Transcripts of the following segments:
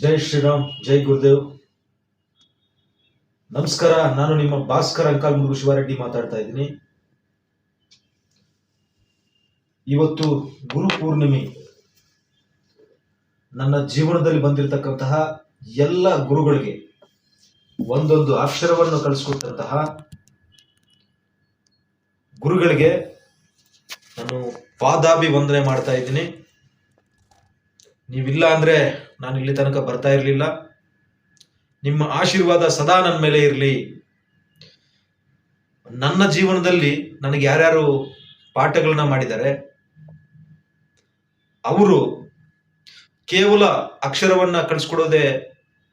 ಜೈ ಶ್ರೀರಾಮ್, ಜೈ ಗುರುದೇವ್. ನಮಸ್ಕಾರ, ನಾನು ನಿಮ್ಮ ಭಾಸ್ಕರ್ ಅಂಕಲ್ ಮುರುಗು ಶಿವಾರೆಡ್ಡಿ ಮಾತಾಡ್ತಾ ಇದ್ದೀನಿ. ಇವತ್ತು ಗುರು ಪೂರ್ಣಿಮೆ. ನನ್ನ ಜೀವನದಲ್ಲಿ ಬಂದಿರತಕ್ಕಂತಹ ಎಲ್ಲ ಗುರುಗಳಿಗೆ ಒಂದೊಂದು ಅಕ್ಷರವನ್ನು ಕಳಿಸ್ಕೊಟ್ಟಂತಹ ಗುರುಗಳಿಗೆ ನಾನು ಪಾದಾಭಿ ವಂದನೆ ಮಾಡ್ತಾ ಇದ್ದೀನಿ. ನೀವಿಲ್ಲ ಅಂದ್ರೆ ನಾನು ಇಲ್ಲಿ ತನಕ ಬರ್ತಾ ಇರಲಿಲ್ಲ. ನಿಮ್ಮ ಆಶೀರ್ವಾದ ಸದಾ ನನ್ನ ಮೇಲೆ ಇರಲಿ. ನನ್ನ ಜೀವನದಲ್ಲಿ ನನಗೆ ಯಾರ್ಯಾರು ಪಾಠಗಳನ್ನ ಮಾಡಿದ್ದಾರೆ? ಅವರು ಕೇವಲ ಅಕ್ಷರವನ್ನ ಕಳಿಸ್ಕೊಡೋದೆ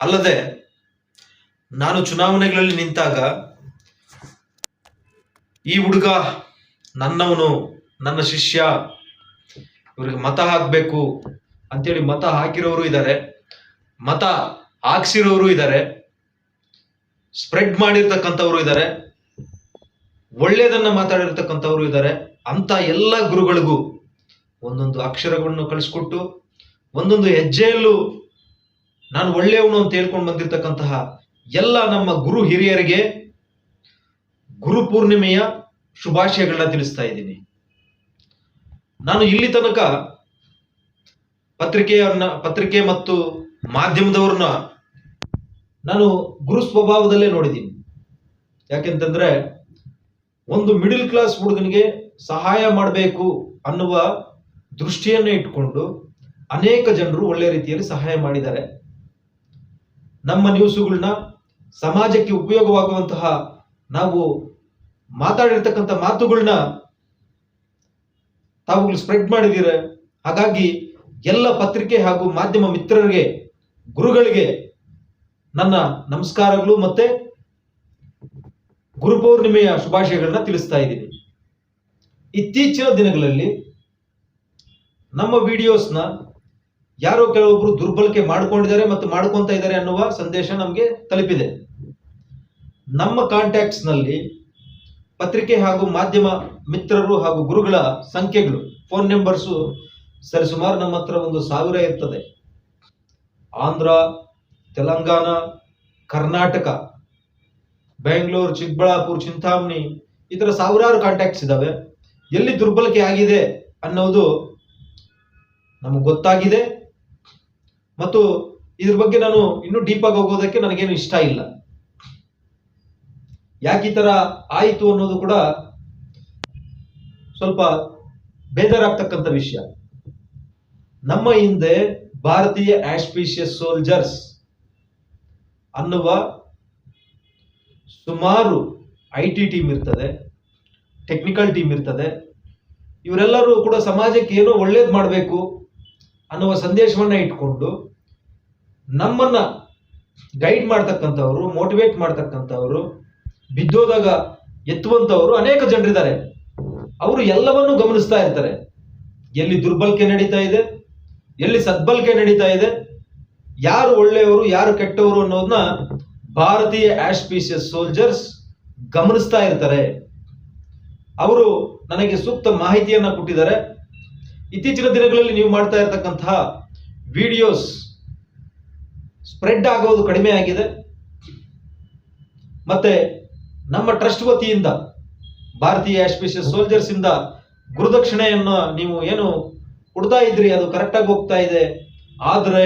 ಅಲ್ಲದೆ ನಾನು ಚುನಾವಣೆಗಳಲ್ಲಿ ನಿಂತಾಗ ಈ ಹುಡುಗ ನನ್ನವನು, ನನ್ನ ಶಿಷ್ಯ, ಇವ್ರಿಗೆ ಮತ ಹಾಕಬೇಕು ಅಂತೇಳಿ ಮತ ಹಾಕಿರೋರು ಇದ್ದಾರೆ ಮತ ಹಾಕ್ಸಿರೋರು ಇದ್ದಾರೆ ಸ್ಪ್ರೆಡ್ ಮಾಡಿರ್ತಕ್ಕಂಥವ್ರು ಇದ್ದಾರೆ ಒಳ್ಳೇದನ್ನ ಮಾತಾಡಿರ್ತಕ್ಕಂಥವ್ರು ಇದ್ದಾರೆ ಅಂತ ಎಲ್ಲ ಗುರುಗಳಿಗೂ ಒಂದೊಂದು ಅಕ್ಷರಗಳನ್ನು ಕಳಿಸ್ಕೊಟ್ಟು, ಒಂದೊಂದು ಹೆಜ್ಜೆಯಲ್ಲೂ ನಾನು ಒಳ್ಳೆಯವನು ಅಂತ ಹೇಳ್ಕೊಂಡು ಬಂದಿರತಕ್ಕಂತಹ ಎಲ್ಲ ನಮ್ಮ ಗುರು ಹಿರಿಯರಿಗೆ ಗುರು ಪೂರ್ಣಿಮೆಯ ಶುಭಾಶಯಗಳನ್ನ ತಿಳಿಸ್ತಾ ಇದ್ದೀನಿ. ನಾನು ಇಲ್ಲಿ ತನಕ ಪತ್ರಿಕೆಯನ್ನ ಪತ್ರಿಕೆ ಮತ್ತು ಮಾಧ್ಯಮದವ್ರನ್ನ ನಾನು ಗುರು ಸ್ವಭಾವದಲ್ಲೇ ನೋಡಿದ್ದೀನಿ. ಯಾಕೆಂತಂದ್ರೆ ಒಂದು ಮಿಡಿಲ್ ಕ್ಲಾಸ್ ಹುಡುಗನಿಗೆ ಸಹಾಯ ಮಾಡಬೇಕು ಅನ್ನುವ ದೃಷ್ಟಿಯನ್ನೇ ಇಟ್ಕೊಂಡು ಅನೇಕ ಜನರು ಒಳ್ಳೆ ರೀತಿಯಲ್ಲಿ ಸಹಾಯ ಮಾಡಿದ್ದಾರೆ. ನಮ್ಮ ನ್ಯೂಸುಗಳನ್ನ ಸಮಾಜಕ್ಕೆ ಉಪಯೋಗವಾಗುವಂತಹ ನಾವು ಮಾತಾಡಿರ್ತಕ್ಕಂಥ ಮಾತುಗಳನ್ನ ತಾವುಗಳು ಸ್ಪ್ರೆಡ್ ಮಾಡಿದ್ದೀರ. ಹಾಗಾಗಿ ಎಲ್ಲ ಪತ್ರಿಕೆ ಹಾಗೂ ಮಾಧ್ಯಮ ಮಿತ್ರರಿಗೆ, ಗುರುಗಳಿಗೆ ನನ್ನ ನಮಸ್ಕಾರಗಳು ಮತ್ತೆ ಗುರುಪೌರ್ಣಿಮೆಯ ಶುಭಾಶಯಗಳನ್ನ ತಿಳಿಸ್ತಾ ಇದ್ದೀನಿ. ಇತ್ತೀಚಿನ ದಿನಗಳಲ್ಲಿ ನಮ್ಮ ವಿಡಿಯೋಸ್ನ ಯಾರೋ ಕೆಲವೊಬ್ರು ದುರ್ಬಳಕೆ ಮಾಡ್ಕೊಂಡಿದ್ದಾರೆ ಮತ್ತು ಮಾಡ್ಕೊಂತ ಇದ್ದಾರೆ ಅನ್ನುವ ಸಂದೇಶ ನಮಗೆ ತಲುಪಿದೆ. ನಮ್ಮ ಕಾಂಟ್ಯಾಕ್ಟ್ಸ್ನಲ್ಲಿ ಪತ್ರಿಕೆ ಹಾಗೂ ಮಾಧ್ಯಮ ಮಿತ್ರರು ಹಾಗೂ ಗುರುಗಳ ಸಂಖ್ಯೆಗಳು, ಫೋನ್ ನಂಬರ್ಸು ಸರಿಸುಮಾರು ನಮ್ಮ ಹತ್ರ ಒಂದು ಸಾವಿರ ಇರ್ತದೆ. ಆಂಧ್ರ, ತೆಲಂಗಾಣ, ಕರ್ನಾಟಕ, ಬೆಂಗಳೂರು, ಚಿಕ್ಕಬಳ್ಳಾಪುರ, ಚಿಂತಾಮಣಿ, ಈ ಥರ ಸಾವಿರಾರು ಕಾಂಟ್ಯಾಕ್ಟ್ಸ್ ಇದ್ದಾವೆ ಎಲ್ಲಿ ದುರ್ಬಲಕೆ ಆಗಿದೆ ಅನ್ನೋದು ನಮಗೆ ಗೊತ್ತಾಗಿದೆ. ಮತ್ತು ಇದ್ರ ಬಗ್ಗೆ ನಾನು ಇನ್ನೂ ಡೀಪ್ ಆಗಿ ಹೋಗೋದಕ್ಕೆ ನನಗೇನು ಇಷ್ಟ ಇಲ್ಲ. ಯಾಕೆ ಈ ಥರ ಆಯಿತು ಅನ್ನೋದು ಕೂಡ ಸ್ವಲ್ಪ ಬೇಜಾರಾಗ್ತಕ್ಕಂಥ ವಿಷಯ. ನಮ್ಮ ಹಿಂದೆ ಭಾರತೀಯ ಆಸ್ಪಿಷಿಯಸ್ ಸೋಲ್ಜರ್ಸ್ ಅನ್ನುವ ಸುಮಾರು ಐ ಟಿ ಟೀಮ್ ಇರ್ತದೆ, ಟೆಕ್ನಿಕಲ್ ಟೀಮ್ ಇರ್ತದೆ. ಇವರೆಲ್ಲರೂ ಕೂಡ ಸಮಾಜಕ್ಕೆ ಏನೋ ಒಳ್ಳೇದು ಮಾಡಬೇಕು ಅನ್ನುವ ಸಂದೇಶವನ್ನ ಇಟ್ಕೊಂಡು ನಮ್ಮನ್ನ ಗೈಡ್ ಮಾಡ್ತಕ್ಕಂಥವ್ರು, ಮೋಟಿವೇಟ್ ಮಾಡ್ತಕ್ಕಂಥವ್ರು, ಬಿದ್ದೋದಾಗ ಎತ್ತುವಂತವರು ಅನೇಕ ಜನರಿದ್ದಾರೆ. ಅವರು ಎಲ್ಲವನ್ನೂ ಗಮನಿಸ್ತಾ ಇರ್ತಾರೆ. ಎಲ್ಲಿ ದುರ್ಬಲಕೆ ನಡೀತಾ ಇದೆ ಎಲ್ಲಿ ಸದ್ಬಲ್ಕೆ ನಡೀತಾ ಇದೆ? ಯಾರು ಒಳ್ಳೆಯವರು, ಯಾರು ಕೆಟ್ಟವರು ಅನ್ನೋದನ್ನ ಭಾರತೀಯ ಆಸ್ಪೀಷಿಯಸ್ ಸೋಲ್ಜರ್ಸ್ ಗಮನಿಸ್ತಾ ಇರ್ತಾರೆ. ಅವರು ನನಗೆ ಸೂಕ್ತ ಮಾಹಿತಿಯನ್ನ ಕೊಟ್ಟಿದ್ದಾರೆ. ಇತ್ತೀಚಿನ ದಿನಗಳಲ್ಲಿ ನೀವು ಮಾಡ್ತಾ ಇರತಕ್ಕಂತಹ ವಿಡಿಯೋಸ್ ಸ್ಪ್ರೆಡ್ ಆಗೋದು ಕಡಿಮೆ ಆಗಿದೆ. ಮತ್ತೆ ನಮ್ಮ ಟ್ರಸ್ಟ್ ವತಿಯಿಂದ, ಭಾರತೀಯ ಆಸ್ಪಿಷಿಯಸ್ ಸೋಲ್ಜರ್ಸ್ ಇಂದ ಗುರುದಕ್ಷಿಣೆಯನ್ನು ನೀವು ಏನು ಕೊಡ್ತಾ ಇದ್ರಿ, ಅದು ಕರೆಕ್ಟಾಗಿ ಹೋಗ್ತಾ ಇದೆ. ಆದರೆ,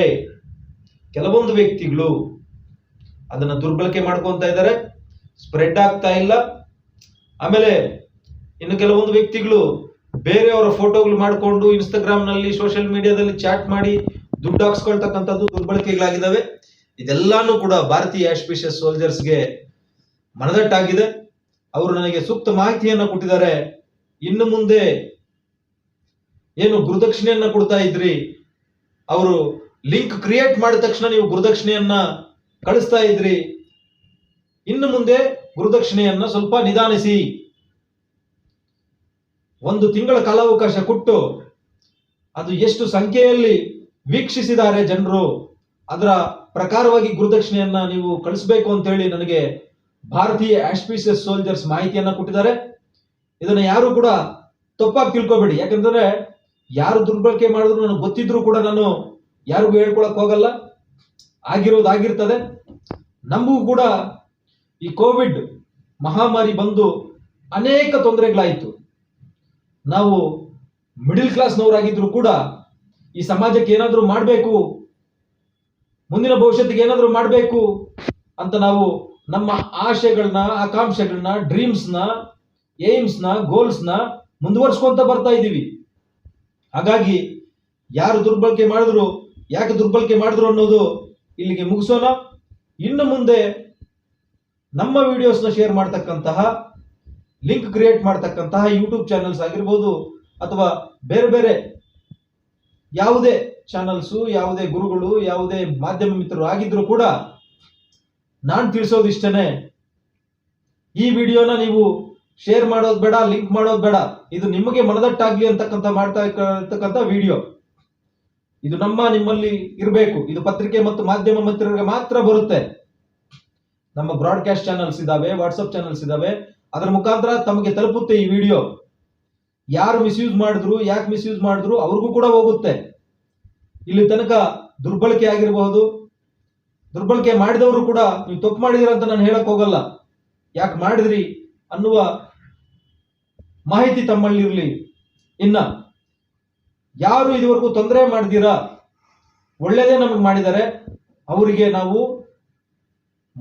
ಕೆಲವೊಂದು ವ್ಯಕ್ತಿಗಳು ಅದನ್ನ ದುರ್ಬಳಕೆ ಮಾಡ್ಕೊಂತ ಇದ್ದಾರೆ ಸ್ಪ್ರೆಡ್ ಆಗ್ತಾ ಇಲ್ಲ. ಆಮೇಲೆ, ಇನ್ನು ಕೆಲವೊಂದು ವ್ಯಕ್ತಿಗಳು ಬೇರೆಯವರ ಫೋಟೋಗಳು ಮಾಡಿಕೊಂಡು ಇನ್ಸ್ಟಾಗ್ರಾಮ್ನಲ್ಲಿ ಸೋಷಿಯಲ್ ಮೀಡಿಯಾದಲ್ಲಿ ಚಾಟ್ ಮಾಡಿ ದುಡ್ಡು ಹಾಕ್ಸ್ಕೊಳ್ತಕ್ಕಂಥದ್ದು ದುರ್ಬಳಕೆಗಳಾಗಿದ್ದಾವೆ ಇದೆಲ್ಲಾನು ಕೂಡ ಭಾರತೀಯ ಆಸ್ಪಿಷಿಯಸ್ ಸೋಲ್ಜರ್ಸ್ಗೆ ಮನದಟ್ಟಾಗಿದೆ. ಅವರು ನನಗೆ ಸೂಕ್ತ ಮಾಹಿತಿಯನ್ನು ಕೊಟ್ಟಿದ್ದಾರೆ. ಇನ್ನು ಮುಂದೆ ಏನು ಗುರುದಕ್ಷಿಣೆಯನ್ನ ಕೊಡ್ತಾ ಇದ್ರಿ? ಅವರು ಲಿಂಕ್ ಕ್ರಿಯೇಟ್ ಮಾಡಿದ ತಕ್ಷಣ ನೀವು ಗುರುದಕ್ಷಿಣೆಯನ್ನ ಕಳಿಸ್ತಾ ಇದ್ರಿ. ಇನ್ನು ಮುಂದೆ ಗುರುದಕ್ಷಿಣೆಯನ್ನ ಸ್ವಲ್ಪ ನಿಧಾನಿಸಿ. ಒಂದು ತಿಂಗಳ ಕಾಲಾವಕಾಶ ಕೊಟ್ಟು ಅದು ಎಷ್ಟು ಸಂಖ್ಯೆಯಲ್ಲಿ ವೀಕ್ಷಿಸಿದ್ದಾರೆ ಜನರು, ಅದರ ಪ್ರಕಾರವಾಗಿ ಗುರುದಕ್ಷಿಣೆಯನ್ನ ನೀವು ಕಳಿಸ್ಬೇಕು ಅಂತ ಹೇಳಿ ನನಗೆ ಭಾರತೀಯ ಆಸ್ಪೀಸಿಯಸ್ ಸೋಲ್ಜರ್ಸ್ ಮಾಹಿತಿಯನ್ನ ಕೊಟ್ಟಿದ್ದಾರೆ. ಇದನ್ನ ಯಾರು ಕೂಡ ತಪ್ಪಾಗಿ ತಿಳ್ಕೊಬೇಡಿ. ಯಾಕಂದ್ರೆ ಯಾರು ದುರ್ಬಳಕೆ ಮಾಡಿದ್ರು ನನಗೆ ಗೊತ್ತಿದ್ರು ಕೂಡ ನಾನು ಯಾರಿಗೂ ಹೇಳ್ಕೊಳಕ್ ಹೋಗಲ್ಲ. ಆಗಿರೋದಾಗಿರ್ತದೆ. ನಮಗೂ ಕೂಡ ಈ ಕೋವಿಡ್ ಮಹಾಮಾರಿ ಬಂದು ಅನೇಕ ತೊಂದರೆಗಳಾಯಿತು. ನಾವು ಮಿಡಿಲ್ ಕ್ಲಾಸ್ನವರಾಗಿದ್ರು ಕೂಡ ಈ ಸಮಾಜಕ್ಕೆ ಏನಾದರೂ ಮಾಡಬೇಕು, ಮುಂದಿನ ಭವಿಷ್ಯತ್ತಿಗೆ ಏನಾದರೂ ಮಾಡಬೇಕು ಅಂತ ನಾವು ನಮ್ಮ ಆಶೆಗಳನ್ನ, ಆಕಾಂಕ್ಷೆಗಳನ್ನ ಡ್ರೀಮ್ಸ್ನ ಏಮ್ಸ್ನ ಗೋಲ್ಸ್ನ ಮುಂದುವರ್ಸ್ಕೊಂತ ಬರ್ತಾ ಇದ್ದೀವಿ. ಹಾಗಾಗಿ ಯಾರು ದುರ್ಬಳಕೆ ಮಾಡಿದ್ರು, ಯಾಕೆ ದುರ್ಬಳಕೆ ಮಾಡಿದ್ರು ಅನ್ನೋದು ಇಲ್ಲಿಗೆ ಮುಗಿಸೋಣ. ಇನ್ನು ಮುಂದೆ ನಮ್ಮ ವಿಡಿಯೋಸ್ನ ಶೇರ್ ಮಾಡ್ತಕ್ಕಂತಹ ಲಿಂಕ್ ಕ್ರಿಯೇಟ್ ಮಾಡ್ತಕ್ಕಂತಹ ಯೂಟ್ಯೂಬ್ ಚಾನೆಲ್ಸ್ ಆಗಿರ್ಬೋದು, ಅಥವಾ ಬೇರೆ ಬೇರೆ ಯಾವುದೇ ಚಾನಲ್ಸು ಯಾವುದೇ ಗುರುಗಳು, ಯಾವುದೇ ಮಾಧ್ಯಮ ಮಿತ್ರರು ಆಗಿದ್ರು ಕೂಡ ನಾನು ತಿಳಿಸೋದಿಷ್ಟೇ ಈ ವಿಡಿಯೋನ ನೀವು ಶೇರ್ ಮಾಡೋದು ಬೇಡ ಲಿಂಕ್ ಮಾಡೋದು ಬೇಡ. ಇದು ನಿಮಗೆ ಮನದಟ್ಟಾಗ್ಲಿ ಅಂತಕ್ಕಂಥ ಮಾಡ್ತಾ ಇರ್ತಕ್ಕಂಥ ವಿಡಿಯೋ ಇದು ನಮ್ಮ ನಿಮ್ಮಲ್ಲಿ ಇರಬೇಕು. ಇದು ಪತ್ರಿಕೆ ಮತ್ತು ಮಾಧ್ಯಮ ಮಂತ್ರಿಗಳಿಗೆ ಮಾತ್ರ ಬರುತ್ತೆ. ನಮ್ಮ ಬ್ರಾಡ್ಕಾಸ್ಟ್ ಚಾನಲ್ಸ್ ಇದಾವೆ ವಾಟ್ಸಪ್ ಚಾನಲ್ಸ್ ಇದಾವೆ. ಅದರ ಮುಖಾಂತರ ತಮಗೆ ತಲುಪುತ್ತೆ ಈ ವಿಡಿಯೋ ಯಾರು ಮಿಸ್ಯೂಸ್ ಮಾಡಿದ್ರು, ಯಾಕೆ ಮಿಸ್ಯೂಸ್ ಮಾಡಿದ್ರು ಅವ್ರಿಗೂ ಕೂಡ ಹೋಗುತ್ತೆ. ಇಲ್ಲಿ ತನಕ ದುರ್ಬಳಕೆ ಆಗಿರಬಹುದು ದುರ್ಬಳಕೆ ಮಾಡಿದವರು ಕೂಡ ನೀವು ತಪ್ಪು ಮಾಡಿದಿರ ಅಂತ ನಾನು ಹೇಳಕ್ ಹೋಗಲ್ಲ. ಯಾಕೆ ಮಾಡಿದ್ರಿ ಅನ್ನುವ ಮಾಹಿತಿ ತಮ್ಮಲ್ಲಿರಲಿ. ಇನ್ನ ಯಾರು ಇದುವರೆಗೂ ತೊಂದರೆ ಮಾಡಿದೀರಾ? ಒಳ್ಳೇದೇ ನಮಗೆ ಮಾಡಿದ್ದಾರೆ ಅವರಿಗೆ ನಾವು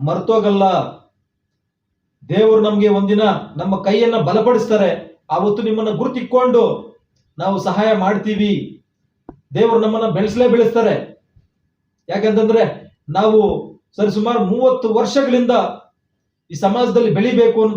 ಮರ್ತೋಗಲ್ಲ. ದೇವರು ನಮಗೆ ಒಂದಿನ ನಮ್ಮ ಕೈಯನ್ನ ಬಲಪಡಿಸ್ತಾರೆ. ಆವತ್ತು ನಿಮ್ಮನ್ನ ಗುರುತಿಕ್ಕೊಂಡು ನಾವು ಸಹಾಯ ಮಾಡ್ತೀವಿ. ದೇವರು ನಮ್ಮನ್ನ ಬೆಳೆಸಲೇ ಬೆಳೆಸ್ತಾರೆ. ಯಾಕಂತಂದ್ರೆ ನಾವು ಸರಿಸುಮಾರು ಮೂವತ್ತು ವರ್ಷಗಳಿಂದ ಈ ಸಮಾಜದಲ್ಲಿ ಬೆಳಿಬೇಕು ಅಂತ